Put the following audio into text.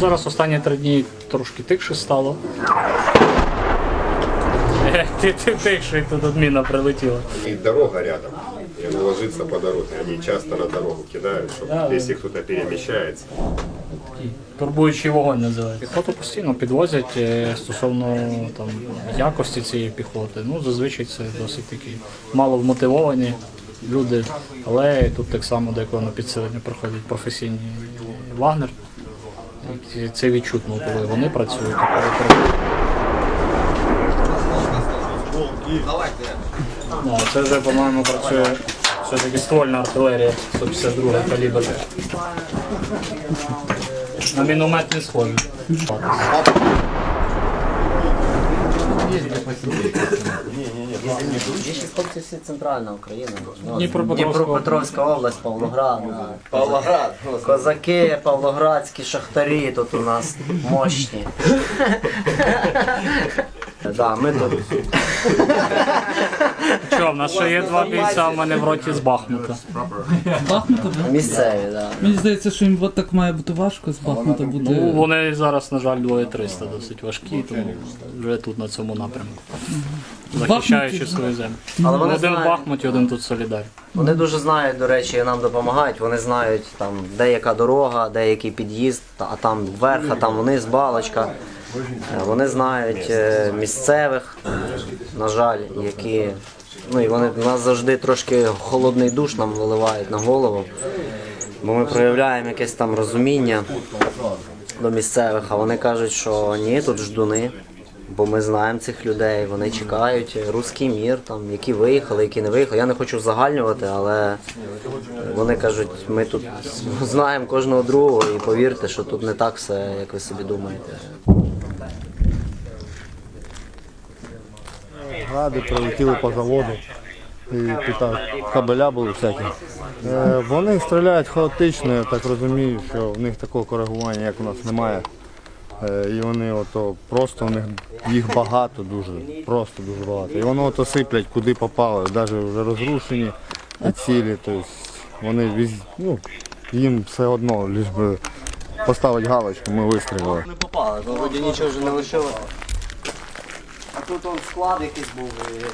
зараз останні три дні трошки тихше стало. Ти, ти тихше, тут адміна прилетіла. И дорога рядом. И он ложится по дороге. Они часто на дорогу кидают, чтобы Да, если кто-то перемещается. Турбуючий вогонь називається. Піхоту постійно підвозять е, стосовно там, якості цієї піхоти. Ну, зазвичай це досить такі мало вмотивовані люди, але тут так само деколи на підсилення проходять професійні вагнер. Це відчутно, коли вони працюють. а коли працюють. Да, це вже, по-моєму, працює все-таки ствольна артилерія 152 калібр. На міномет не схожий. Більшість хлопців всі центральна Україна. Ну, Дніпропетровська Дніпропетровська область, Павлоград. Павлоград. Козаки, павлоградські шахтарі тут у нас мощні. Да, ми тут Що, в нас ще є два бійця, в мене в роті з Бахмута. Бахмута, да? місцеві, да. Мені здається, що їм от так має бути важко з Бахмута Ну, вони зараз, на жаль, двоє 300 досить важкі, тому вже тут на цьому напрямку. Захищаючи свою землю. Але вони Один в знають. Бахмуті, один тут солідар. Вони дуже знають, до речі, і нам допомагають. Вони знають там, де яка дорога, де який під'їзд, та- а там вверх, а там вниз балочка. Е, Вони знають е, місцевих, на жаль, які. Ну і вони нас завжди трошки холодний душ нам виливають на голову. Бо ми проявляємо якесь там розуміння до місцевих, а вони кажуть, що ні, тут ждуни. Бо ми знаємо цих людей, вони чекають руський мір, там, які виїхали, які не виїхали. Я не хочу загальнювати, але вони кажуть, ми тут знаємо кожного другого і повірте, що тут не так все, як ви собі думаєте. Гради прилетіли по заводу. І тут кабеля були всякі. Е, вони стріляють хаотично, я так розумію, що в них такого коригування, як у нас, немає. Е, і вони ото просто у них їх багато дуже, просто дуже багато. І воно ото сиплять куди попало, навіть вже розрушені цілі. Тобто вони віз, ну, їм все одно, лиш би поставити галочку, ми вистрілили. Не попали, вроді нічого вже не лишилося. Тут он склад якийсь був. і